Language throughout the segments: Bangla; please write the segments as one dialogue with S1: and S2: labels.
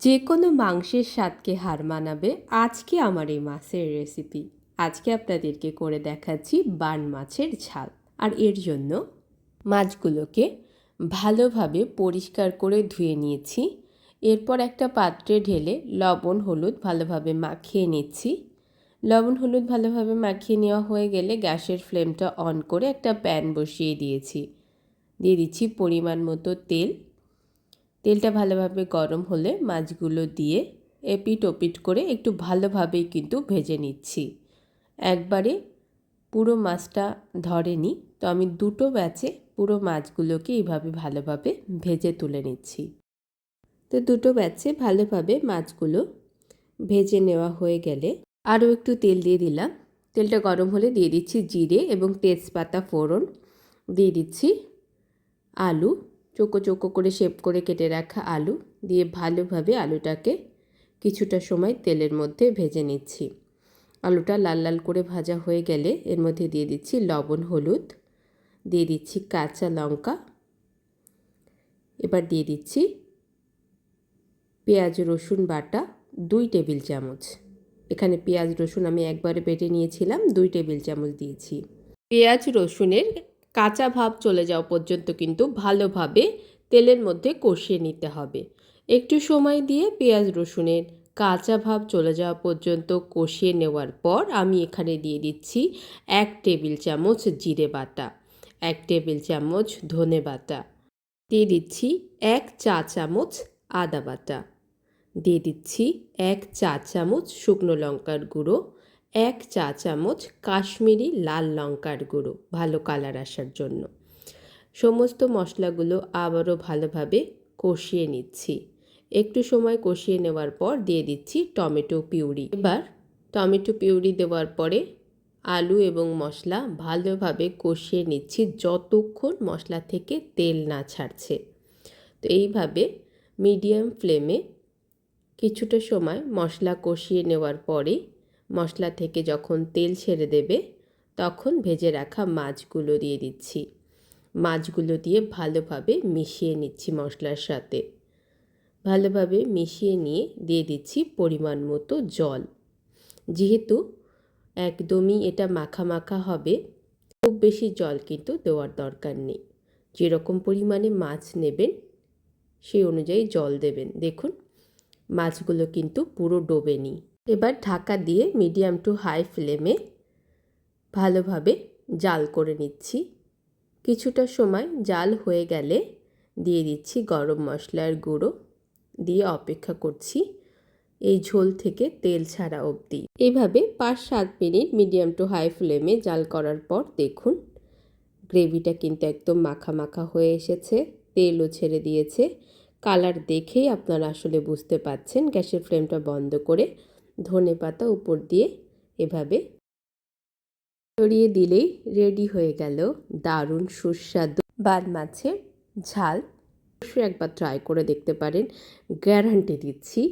S1: যে কোনো মাংসের স্বাদকে হার মানাবে আজকে আমার এই মাছের রেসিপি আজকে আপনাদেরকে করে দেখাচ্ছি বান মাছের ঝাল। আর এর জন্য মাছগুলোকে ভালোভাবে পরিষ্কার করে ধুয়ে নিয়েছি। এরপর একটা পাত্রে ঢেলে লবণ, হলুদ ভালোভাবে মাখিয়ে নিচ্ছি। লবণ, হলুদ ভালোভাবে মাখিয়ে নেওয়া হয়ে গেলে গ্যাসের ফ্লেমটা অন করে একটা প্যান বসিয়ে দিয়েছি। দিয়ে দিচ্ছি পরিমাণ মতো তেল। তেলটা ভালোভাবে গরম হলে মাছগুলো দিয়ে এপিট ওপিট করে একটু ভালোভাবেই কিন্তু ভেজে নিচ্ছি। একবারে পুরো মাছটা ধরেনি, তো আমি দুটো ব্যাচে পুরো মাছগুলোকে এইভাবে ভালোভাবে ভেজে তুলে নিচ্ছি। তো দুটো ব্যাচে ভালোভাবে মাছগুলো ভেজে নেওয়া হয়ে গেলে আরও একটু তেল দিয়ে দিলাম। তেলটা গরম হলে দিয়ে দিচ্ছি জিরে এবং তেজপাতা ফোড়ন, দিয়ে দিচ্ছি আলু চোকো চোকো করে শেপ করে কেটে রাখা আলু দিয়ে ভালোভাবে আলুটাকে কিছুটা সময় তেলের মধ্যে ভেজে নিচ্ছি। আলুটা লাল লাল করে ভাজা হয়ে গেলে এর মধ্যে দিয়ে দিচ্ছি লবণ, হলুদ, দিয়ে দিচ্ছি কাঁচা লঙ্কা। এবার দিয়ে দিচ্ছি পেঁয়াজ, রসুন বাটা দুই টেবিল চামচ। এখানে পেঁয়াজ, রসুন আমি একবারে বেটে নিয়েছিলাম, দুই টেবিল চামচ দিয়েছি। পেঁয়াজ, রসুনের কাঁচা ভাব চলে যাওয়া পর্যন্ত কিন্তু ভালোভাবে তেলের মধ্যে কষিয়ে নিতে হবে। একটু সময় দিয়ে পেঁয়াজ রসুনের কাঁচা ভাব চলে যাওয়া পর্যন্ত কষিয়ে নেওয়ার পর আমি এখানে দিয়ে দিচ্ছি এক টেবিল চামচ জিরে বাটা, এক টেবিল চামচ ধনে বাটা, দিয়ে দিচ্ছি এক চা চামচ আদা বাটা, দিয়ে দিচ্ছি এক চা চামচ শুকনো লঙ্কার গুঁড়ো এক চা চামচ কাশ্মীরি লাল লঙ্কার গুঁড়ো, ভালো কালার আসার জন্য। সমস্ত মশলাগুলো আবারও ভালোভাবে কষিয়ে নিচ্ছি। একটু সময় কষিয়ে নেওয়ার পর দিয়ে দিচ্ছি টমেটো পিউরি। এবার টমেটো পিউরি দেওয়ার পরে আলু এবং মশলা ভালোভাবে কষিয়ে নিচ্ছি যতক্ষণ মশলা থেকে তেল না ছাড়ছে। তো এইভাবে মিডিয়াম ফ্লেমে কিছুটা সময় মশলা কষিয়ে নেওয়ার পরে মশলা থেকে যখন তেল ছেড়ে দেবে, তখন ভেজে রাখা মাছগুলো দিয়ে দিচ্ছি। মাছগুলো দিয়ে ভালোভাবে মিশিয়ে নিচ্ছি মশলার সাথে। ভালোভাবে মিশিয়ে নিয়ে দিয়ে দিচ্ছি পরিমাণ মতো জল। যেহেতু একদমই এটা মাখা মাখা হবে, খুব বেশি জল কিন্তু দেওয়ার দরকার নেই। যেরকম পরিমাণে মাছ নেবেন, সেই অনুযায়ী জল দেবেন। দেখুন, মাছগুলো কিন্তু পুরো ডোবেনি এবার ঢাকা দিয়ে মিডিয়াম টু হাই ফ্লেমে ভালোভাবে জাল করে নিচ্ছি। কিছুটা সময় জাল হয়ে গেলে দিয়ে দিচ্ছি গরম মশলার গুঁড়ো দিয়ে অপেক্ষা করছি এই ঝোল থেকে তেল ছাড়া অবধি। এইভাবে পাঁচ সাত মিনিট মিডিয়াম টু হাই ফ্লেমে জাল করার পর দেখুন, গ্রেভিটা কিন্তু একদম মাখা মাখা হয়ে এসেছে, তেলও ছেড়ে দিয়েছে। কালার দেখেই আপনারা আসলে বুঝতে পাচ্ছেন গ্যাসের ফ্লেমটা বন্ধ করে ধনে পাতা উপর দিয়ে এভাবে ছড়িয়ে দিলেই রেডি হয়ে গেল দারুণ সুস্বাদু বার মাছের ঝাল। অবশ্যই একবার ট্রাই করে দেখতে পারেন। গ্যারান্টি দিচ্ছি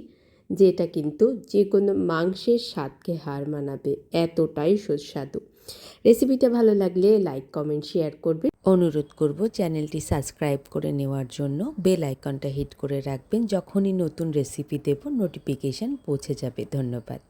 S1: যে এটা কিন্তু যে কোনো মাংসের স্বাদকে হার মানাবে, এতটাই সুস্বাদু। রেসিপিটা ভালো লাগলে লাইক কমেন্ট শেয়ার করবেন। অনুরোধ করব চ্যানেলটি সাবস্ক্রাইব করে নেওয়ার জন্য বেল আইকনটা হিট করে রাখবেন যখনই নতুন রেসিপি দেব নোটিফিকেশান পৌঁছে যাবে। ধন্যবাদ।